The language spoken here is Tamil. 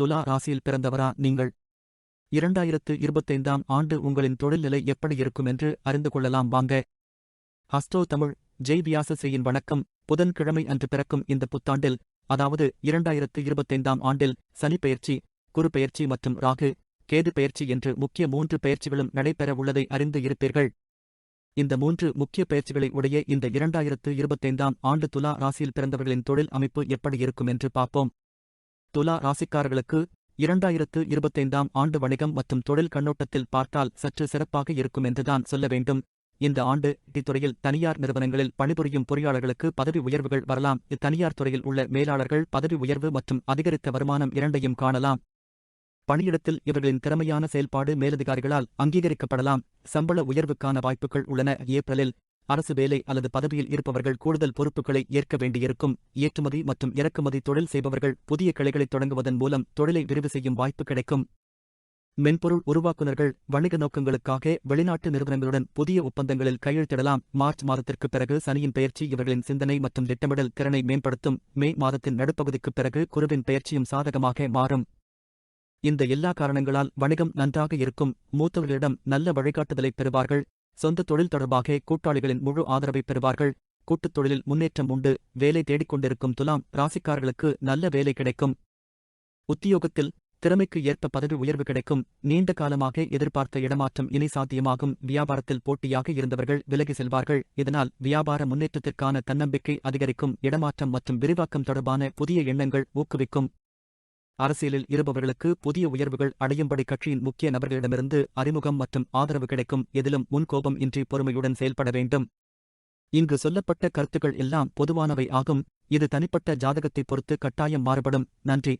துலா ராசியில் பிறந்தவரா நீங்கள்? இரண்டாயிரத்து இருபத்தைந்தாம் ஆண்டு உங்களின் தொழில்நிலை எப்படி இருக்கும் என்று அறிந்து கொள்ளலாம் வாங்க. ஹஸ்டோ தமிழ் ஜெய் வியாசஸ்ரீயின் வணக்கம். புதன்கிழமை அன்று பிறக்கும் இந்த புத்தாண்டில் அதாவது இரண்டாயிரத்து இருபத்தைந்தாம் ஆண்டில் சனி பெயர்ச்சி குரு பெயர்ச்சி மற்றும் ராகு கேது பெயர்ச்சி என்று முக்கிய மூன்று பெயர்ச்சிகளும் நடைபெற உள்ளதை அறிந்து இருப்பீர்கள். இந்த மூன்று முக்கிய பெயர்ச்சிகளை உடைய இந்த இரண்டாயிரத்து இருபத்தைந்தாம் ஆண்டு துலா ராசியில் பிறந்தவர்களின் தொழில் அமைப்பு எப்படி இருக்கும் என்று பார்ப்போம். துலா ராசிக்காரர்களுக்கு இரண்டாயிரத்து இருபத்தைந்தாம் ஆண்டு வணிகம் மற்றும் தொழில் கண்ணோட்டத்தில் பார்த்தால் சற்று சிறப்பாக இருக்கும் என்றுதான் சொல்ல வேண்டும். இந்த ஆண்டு இத்துறையில் தனியார் நிறுவனங்களில் பணிபுரியும் பொறியாளர்களுக்கு பதவி உயர்வுகள் வரலாம். தனியார் துறையில் உள்ள மேலாளர்கள் பதவி உயர்வு மற்றும் அதிகரித்த வருமானம் இரண்டையும் காணலாம். பணியிடத்தில் இவர்களின் திறமையான செயல்பாடு மேலதிகாரிகளால் அங்கீகரிக்கப்படலாம். சம்பள உயர்வுக்கான வாய்ப்புகள் உள்ளன. ஏப்ரலில் அரசு வேலை அல்லது பதவியில் இருப்பவர்கள் கூடுதல் பொறுப்புகளை ஏற்க வேண்டியிருக்கும். ஏற்றுமதி மற்றும் இறக்குமதி தொழில் செய்பவர்கள் புதிய கிளைகளை தொடங்குவதன் மூலம் தொழிலை விரிவு செய்யும் வாய்ப்பு கிடைக்கும். மென்பொருள் உருவாக்குநர்கள் வணிக நோக்கங்களுக்காக வெளிநாட்டு நிறுவனங்களுடன் புதிய ஒப்பந்தங்களில் கையெழுத்திடலாம். மார்ச் மாதத்திற்கு பிறகு சனியின் பெயர்ச்சி இவர்களின் சிந்தனை மற்றும் திட்டமிடல் திறனை மேம்படுத்தும். மே மாதத்தின் நடுப்பகுதிக்குப் பிறகு குருவின் பெயர்ச்சியும் சாதகமாக மாறும். இந்த எல்லா காரணங்களால் வணிகம் நன்றாக இருக்கும். மூத்தவர்களிடம் நல்ல வழிகாட்டுதலை பெறுவார்கள். சொந்த தொழில் தொடர்பாக கூட்டாளிகளின் முழு ஆதரவை பெறுவார்கள். கூட்டுத் தொழிலில் முன்னேற்றம் உண்டு. வேலை தேடிக்கொண்டிருக்கும் துலாம் ராசிக்காரர்களுக்கு நல்ல வேலை கிடைக்கும். உத்தியோகத்தில் திறமைக்கு ஏற்ப பதவி உயர்வு கிடைக்கும். நீண்ட காலமாக எதிர்பார்த்த இடமாற்றம் இனி சாத்தியமாகும். வியாபாரத்தில் போட்டியாக இருந்தவர்கள் விலகி செல்வார்கள். இதனால் வியாபார முன்னேற்றத்திற்கான தன்னம்பிக்கை அதிகரிக்கும். இடமாற்றம் மற்றும் விரிவாக்கம் தொடர்பான புதிய எண்ணங்கள் ஊக்குவிக்கும். அரசியலில் இருப்பவர்களுக்கு புதிய உயர்வுகள் அடையும்படி கட்சியின் முக்கிய நபர்களிடமிருந்து அறிமுகம் மற்றும் ஆதரவு கிடைக்கும் எதிலும் முன்கோபம் இன்றி பொறுமையுடன் செயல்பட வேண்டும். இங்கு சொல்லப்பட்ட கருத்துக்கள் எல்லாம் பொதுவானவை ஆகும். இது தனிப்பட்ட ஜாதகத்தை பொறுத்து கட்டாயம் மாறுபடும். நன்றி.